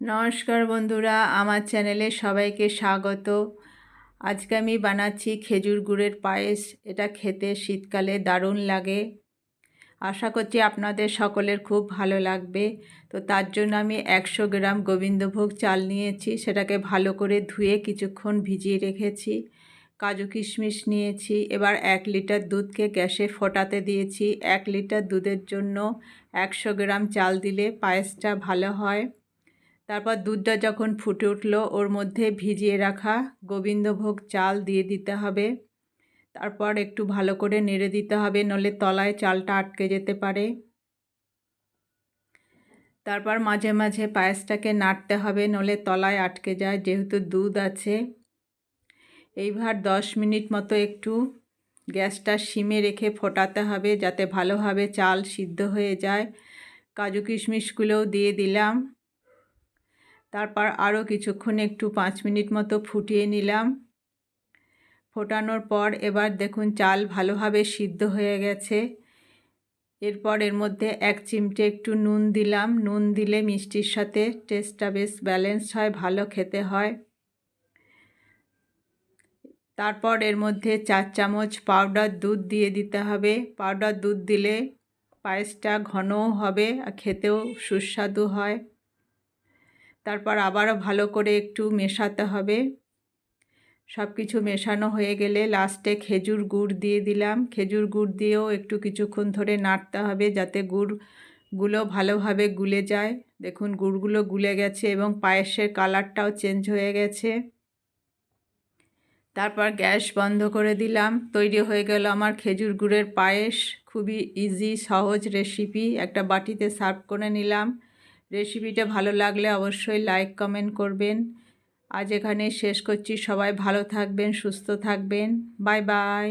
নমস্কার বন্ধুরা, আমার চ্যানেলে সবাইকে স্বাগত। আজকে আমি বানাচ্ছি খেজুর গুড়ের পায়েস। এটা খেতে শীতকালে দারুণ লাগে। আশা করছি আপনাদের সকলের খুব ভালো লাগবে। তো তার জন্য আমি একশো গ্রাম গোবিন্দভোগ চাল নিয়েছি। সেটাকে ভালো করে ধুয়ে কিছুক্ষণ ভিজিয়ে রেখেছি। কাজু কিশমিশ নিয়েছি। এবার এক লিটার দুধকে গ্যাসে ফোটাতে দিয়েছি। এক লিটার দুধের জন্য একশো গ্রাম চাল দিলে পায়েসটা ভালো হয়। তারপর দুধটা যখন ফুটে উঠল, ওর মধ্যে ভিজিয়ে রাখা গোবিন্দভোগ চাল দিয়ে দিতে হবে। তারপর একটু ভালো করে নেড়ে দিতে হবে নলে তলায় চালটা আটকে যেতে পারে। তারপর মাঝে মাঝে পায়েসটাকে নাড়তে হবে নলে তলায় আটকে যায়, যেহেতু দুধ আছে। এইবার দশ মিনিট মতো একটু গ্যাসটা সিমে রেখে ফোটাতে হবে, যাতে ভালোভাবে চাল সিদ্ধ হয়ে যায়। কাজু কিশমিশগুলোও দিয়ে দিলাম। তারপর আরও কিছুক্ষণ একটু পাঁচ মিনিট মতো ফুটিয়ে নিলাম। ফোটানোর পর এবার দেখুন চাল ভালোভাবে সিদ্ধ হয়ে গেছে। এরপর এর মধ্যে এক চিমটে একটু নুন দিলাম। নুন দিলে মিষ্টির সাথে টেস্টটা বেশ ব্যালেন্স হয়, ভালো খেতে হয়। তারপর এর মধ্যে চার চামচ পাউডার দুধ দিয়ে দিতে হবে। পাউডার দুধ দিলে পায়েসটা ঘনও হবে আর খেতেও সুস্বাদু হয়। তারপর আবারও ভালো করে একটু মেশাতে হবে। সব কিছু মেশানো হয়ে গেলে লাস্টে খেজুর গুড় দিয়ে দিলাম। খেজুর গুড় দিয়েও একটু কিছুক্ষণ ধরে নাড়তে হবে যাতে গুড়গুলো ভালোভাবে গুলে যায়। দেখুন, গুড়গুলো গুলে গেছে এবং পায়েসের কালারটাও চেঞ্জ হয়ে গেছে। তারপর গ্যাস বন্ধ করে দিলাম। তৈরি হয়ে গেল আমার খেজুর গুড়ের পায়েস। খুবই ইজি সহজ রেসিপি একটা বাটিতে সার্ভ করে নিলাম। রেসিপিটা ভালো লাগলে অবশ্যই লাইক কমেন্ট করবেন। আজ এখানে শেষ করছি। সবাই ভালো থাকবেন, সুস্থ থাকবেন। Bye bye